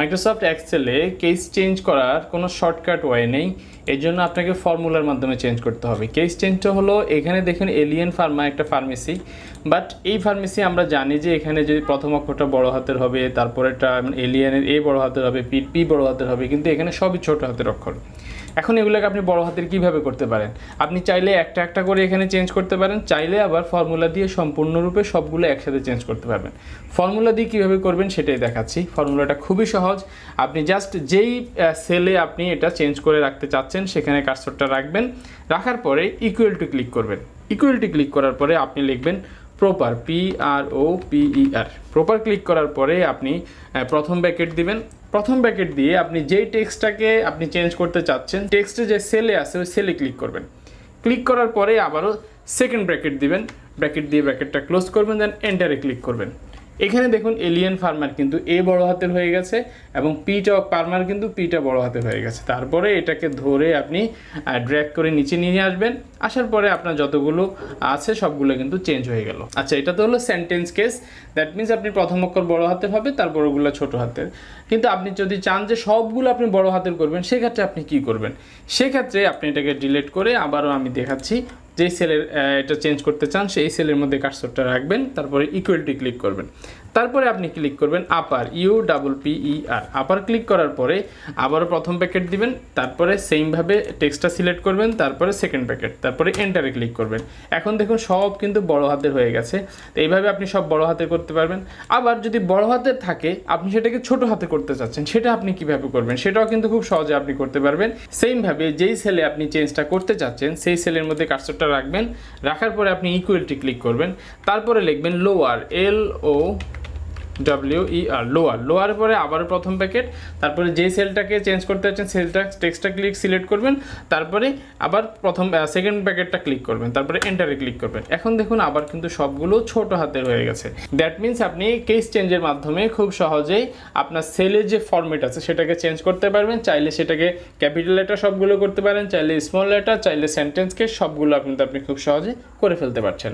Microsoft এক্সেলে case change করার কোনো shortcut way নেই। এর জন্য আপনাকে ফর্মুলার মাধ্যমে চেঞ্জ করতে হবে। কেস চেঞ্জটা হলো, এখানে দেখুন এলিয়েন ফার্মা একটা ফার্মেসি বাট এই ফার্মেসি আমরা জানি যে এখানে যদি প্রথম অক্ষরটা বড় হাতের হবে তারপরেটা এলিয়েনের এ বড় হাতের হবে পি পি বড় হাতের হবে, কিন্তু এখানে সবই ছোট হাতের অক্ষর। এখন এগুলোকে আপনি বড় হাতের কীভাবে করতে পারেন? আপনি চাইলে একটা একটা করে এখানে চেঞ্জ করতে পারেন, চাইলে আবার ফর্মুলা দিয়ে সম্পূর্ণরূপে সবগুলো একসাথে চেঞ্জ করতে পারবেন। ফর্মুলা দিয়ে কীভাবে করবেন সেটাই দেখাচ্ছি। ফর্মুলাটা খুবই সহজ। আপনি জাস্ট যেই সেলে আপনি এটা চেঞ্জ করে রাখতে চাচ্ছেন, সেখানে কার্সরটা রাখবেন। রাখার পরে ইকুয়াল টু ক্লিক করবেন। ইকুয়াল টু ক্লিক করার পরে আপনি লিখবেন proper P R O P E R proper click করার পরে আপনি প্রথম ব্যাকেট দিবেন। প্রথম ব্যাকেট দিয়ে আপনি যেই টেক্সটটাকে আপনি চেঞ্জ করতে চাচ্ছেন টেক্সটে যে সেলে আছে, ওই সেলে ক্লিক করবেন। ক্লিক করার পরে আবারও সেকেন্ড ব্র্যাকেট দিবেন। ব্র্যাকেট দিয়ে ব্র্যাকেটটা ক্লোজ করবেন দেন এন্টারে ক্লিক করবেন। এখানে দেখুন এলিয়েন ফার্মার কিন্তু এ বড় হাতের হয়ে গেছে এবং পিটা ফার্মার কিন্তু পিটা বড় হাতের হয়ে গেছে। তারপরে এটাকে ধরে আপনি ড্র্যাগ করে নিচে নিয়ে আসবেন। আসার পরে আপনার যতগুলো আছে সবগুলো কিন্তু চেঞ্জ হয়ে গেল। আচ্ছা এটা তো হলো সেন্টেন্স কেস দ্যাট মিনস আপনি প্রথম অক্ষর বড় হাতের হবে, তারপর ওগুলো ছোট হাতের। কিন্তু আপনি যদি চান যে সবগুলো আপনি বড় হাতের করবেন, সেক্ষেত্রে আপনি কি করবেন? সেক্ষেত্রে আপনি এটাকে ডিলিট করে আবারও আমি দেখাচ্ছি যেই সেলের এটা চেঞ্জ করতে চান, সেই সেলের মধ্যে কার্সরটা রাখবেন, তারপরে ইকুয়ালটি ক্লিক করবেন। তারপরে আপনি ক্লিক করবেন upper U double P E R upper click করার পরে আবারও প্রথম প্যাকেট দিবেন, তারপরে সেমভাবে টেক্সটটা সিলেক্ট করবেন, তারপরে সেকেন্ড প্যাকেট তারপরে এন্টারে ক্লিক করবেন। এখন দেখুন, সব কিন্তু বড় হাতের হয়ে গেছে। তো এইভাবে আপনি সব বড় হাতে করতে পারবেন। আবার যদি বড় হাতের থাকে, আপনি সেটাকে ছোট হাতে করতে চাচ্ছেন, সেটা আপনি কীভাবে করবেন? সেটাও কিন্তু খুব সহজে আপনি করতে পারবেন। সেমভাবে যেই সেলে আপনি চেঞ্জটা করতে চাচ্ছেন, সেই সেলের মধ্যে কার্সরটা রাখবেন। রাখার পরে আপনি ইকুয়ালটি ক্লিক করবেন। তারপরে লিখবেন lower L O W E R lower lower পরে আবার প্রথম প্যাকেট তারপরে যে সেলটাকে চেঞ্জ করতে চাচ্ছেন সেলটা টেক্সটটা ক্লিক সিলেক্ট করবেন, তারপরে আবার প্রথম সেকেন্ড প্যাকেটটা ক্লিক করবেন, তারপরে এন্টারে ক্লিক করবেন। এখন দেখুন আবার কিন্তু সবগুলো ছোট হাতের হয়ে গেছে। দ্যাট মিন্স আপনি কেস চেঞ্জের মাধ্যমে খুব সহজেই আপনার সেলের যে ফরম্যাট আছে, সেটাকে চেঞ্জ করতে পারবেন। চাইলে সেটাকে ক্যাপিটাল লেটার সবগুলো করতে পারেন, চাইলে স্মল লেটার চাইলে সেন্টেন্সকে সবগুলো কিন্তু আপনি খুব সহজে করে ফেলতে পারছেন।